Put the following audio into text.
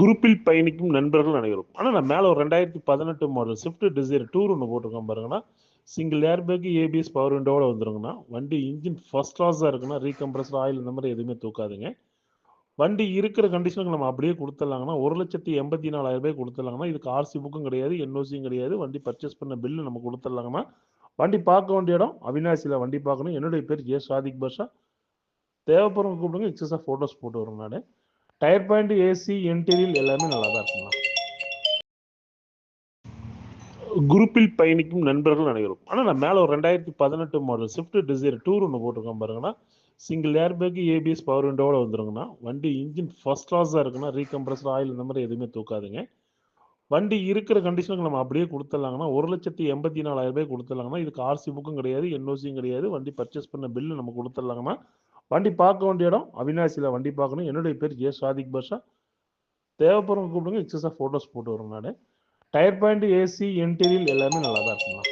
குரூப்பில் பயணிக்கும் நண்பர்கள் அனைவரும். ஆனால் நான் மேலே ஒரு ரெண்டாயிரத்தி பதினெட்டு மாடல் ஸ்விஃப்ட் டிசைர் டூர் ஒன்று போட்டிருக்கேன் பாருங்கன்னா சிங்கிள் ஏர்பேக் ஏபிஎஸ் பவர் விண்டோட வந்துருங்கண்ணா. வண்டி இன்ஜின் ஃபர்ஸ்ட் கிளாஸாக இருக்குன்னா ரீகம்ப்ரஸர் ஆயில் இந்த மாதிரி எதுவுமே தூக்காதுங்க. வண்டி இருக்கிற கண்டிஷனுக்கு நம்ம அப்படியே கொடுத்துடலாங்கன்னா ஒரு லட்சத்தி எண்பத்தி நாலாயிரம் ரூபாய் கொடுத்துடலாங்கன்னா இதுக்கு ஆர்சி புக்கும் கிடையாது என்ஓசியும் கிடையாது. வண்டி பர்ச்சேஸ் பண்ண பில்லு நம்ம கொடுத்துடலாங்கன்னா வண்டி பார்க்க வேண்டிய இடம் அவினாசியில் வண்டி பார்க்கணும். என்னுடைய பேர் ஜே சாதிக் பாஷா. தேவைப்படுறவங்க கூப்பிடுங்க எக்ஸஸாக ஃபோட்டோஸ் போட்டு வரும் நான். டயர் பாயிண்ட் ஏசி இன்டீரியல் எல்லாமே நல்லா தான் இருக்குண்ணா குரூப்பில் பயணிக்கும் நண்பர்கள் அனைவரும். ஆனால் நான் மேலே ஒரு ரெண்டாயிரத்தி பதினெட்டு மாடல் ஸ்விஃப்ட் டிசைர் டூர் ஒன்று போட்டிருக்கேன் பாருங்கண்ணா. Single air bag ABS power விண்டோவோட வந்துருங்கண்ணா. வண்டி இன்ஜின் ஃபர்ஸ்ட் கிளாஸாக இருக்குன்னா ரீகம்ப்ரஸர் ஆயில் இந்த மாதிரி எதுவுமே தூக்காதுங்க. வண்டி இருக்கிற கண்டிஷனுக்கு நம்ம அப்படியே கொடுத்துடலாங்கன்னா ஒரு லட்சத்தி எண்பத்தி நாலாயிரம் ரூபாய் கொடுத்துடலாங்கன்னா இதுக்கு ஆர்சி புக்கும் கிடையாது என்ஓசியும் கிடையாது. வண்டி பர்ச்சேஸ் பண்ண பில்லு நம்ம கொடுத்துடலாங்கன்னா வண்டி பார்க்க வேண்டிய இடம் அவினாசியில் வண்டி பார்க்கணும். என்னுடைய பேர் ஜே சாதிக் பாஷா. தேவைப்படுறவங்க கூப்பிடுங்க எக்ஸஸாக ஃபோட்டோஸ் போட்டு வரும் நான். டயர் பாயிண்ட் ஏசி இன்டீரியல் எல்லாமே நல்லா தான் இருக்குங்களா